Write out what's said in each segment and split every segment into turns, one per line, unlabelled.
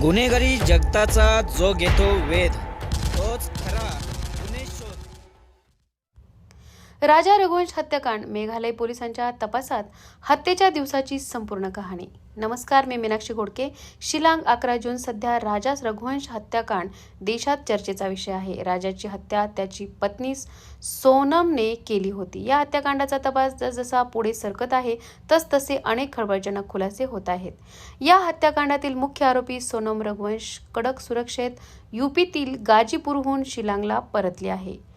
गुन्हेगारी जगताचा जो घेतो वेध तोच
राजा रघुवंश हत्याकांड मेघालय पोलिसांच्या तपासात हत्येच्या दिवसाची संपूर्ण कहाणी. नमस्कार मी मीनाक्षी घोडके. शिलांग अकरा जून सध्या राजा रघुवंश हत्याकांड देशात चर्चेचा विषय आहे. राजाची हत्या त्याची पत्नी सोनमने केली होती. या हत्याकांडाचा तपास जसजसा पुढे सरकत आहे तसतसे अनेक खळबळजनक खुलासे होत आहेत. या हत्याकांडातील मुख्य आरोपी सोनम रघुवंश कडक सुरक्षेत युपीतील गाजीपूरहून शिलांगला परतले आहे.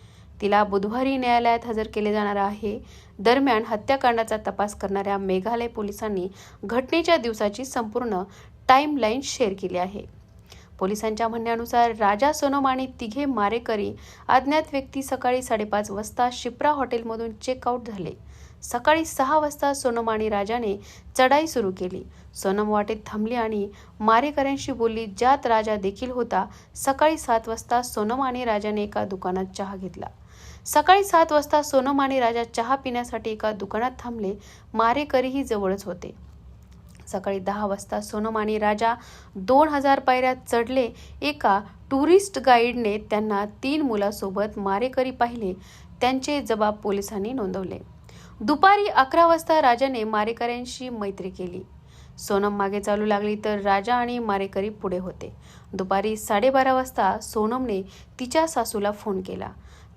तिला बुधवारी न्यायालयात हजर केले जाणार आहे. दरम्यान हत्याकांडाचा तपास करणाऱ्या मेघालय पोलिसांनी घटनेच्या दिवसाची संपूर्ण टाईमलाईन शेअर केली आहे. पोलिसांच्या म्हणण्यानुसार राजा सोनम आणि तिघे मारेकरी अज्ञात व्यक्ती सकाळी साडेपाच वाजता शिप्रा हॉटेलमधून चेकआउट झाले. सकाळी सहा वाजता सोनम आणि राजाने चढाई सुरू केली. सोनम वाटेत थांबली आणि मारेकऱ्यांशी बोलली ज्यात राजा देखील होता सकाळी सात वाजता सोनम आणि राजाने एका दुकानात चहा घेतला. सकाळी सात वाजता सोनम आणि राजा चहा पिण्यासाठी एका दुकानात थांबले. मारेकरीही जवळच होते. सकाळी दहा वाजता सोनम आणि राजा दोन हजार पायऱ्या चढले. एका टुरिस्ट गाईडने त्यांना तीन मुलासोबत मारेकरी पाहिले. त्यांचे जबाब पोलिसांनी नोंदवले. दुपारी अकरा वाजता राजाने मारेकऱ्यांशी मैत्री केली. सोनम मागे चालू लागली तर राजा आणि मारेकरी पुढे होते. दुपारी साडेबारा वाजता सोनमने तिच्या सासूला फोन केला.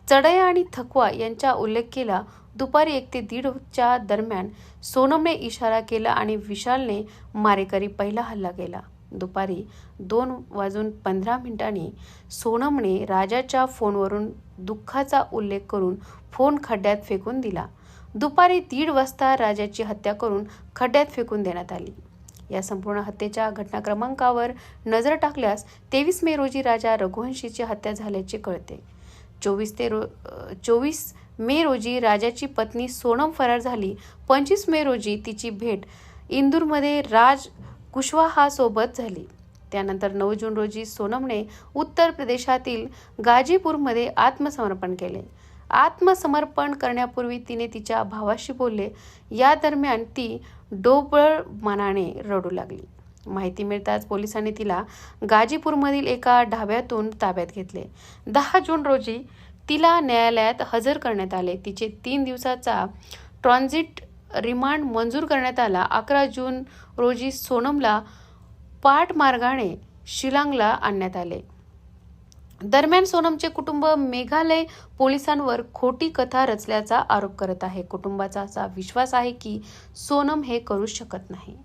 चढया आणि थकवा यांचा उल्लेख केला. दुपारी एक ते दीडच्या दरम्यान सोनमने इशारा केला आणि विशालने मारेकरी पहिला हल्ला केला. दुपारी दोन वाजून पंधरा मिनिटांनी सोनमने राजाच्या फोनवरून दुःखाचा उल्लेख करून फोन खड्ड्यात फेकून दिला. दुपारी दीड वाजता राजाची हत्या करून खड्ड्यात फेकून देण्यात आली. या संपूर्ण हत्येच्या घटना क्रमांकावर नजर टाकल्यास तेवीस मे रोजी राजा रघुवंशीची हत्या झाल्याचे कळते. चोवीस ते रो चोवीस मे रोजी राजाची पत्नी सोनम फरार झाली. पंचवीस मे रोजी तिची भेट इंदूरमध्ये राज कुशवाहासोबत झाली. त्यानंतर नऊ जून रोजी सोनमने उत्तर प्रदेशातील गाजीपूरमध्ये आत्मसमर्पण केले. आत्मसमर्पण करण्यापूर्वी तिने तिच्या भावाशी बोलले. या दरम्यान ती डोबळ मनाने रडू लागली. माहिती मिळताच पोलिसांनी तिला गाजीपूरमधील एका ढाब्यातून ताब्यात घेतले. दहा जून रोजी तिला न्यायालयात हजर करण्यात आले. तिचे तीन दिवसाचा ट्रान्झिट रिमांड मंजूर करण्यात आला. अकरा जून रोजी सोनमला पाटमार्गाने शिलांगला आणण्यात आले. दरम्यान सोनमचे कुटुंब मेघालय पोलिसांवर खोटी कथा रचल्याचा आरोप करत आहे. कुटुंबाचा असा विश्वास आहे की सोनम हे करू शकत नाही.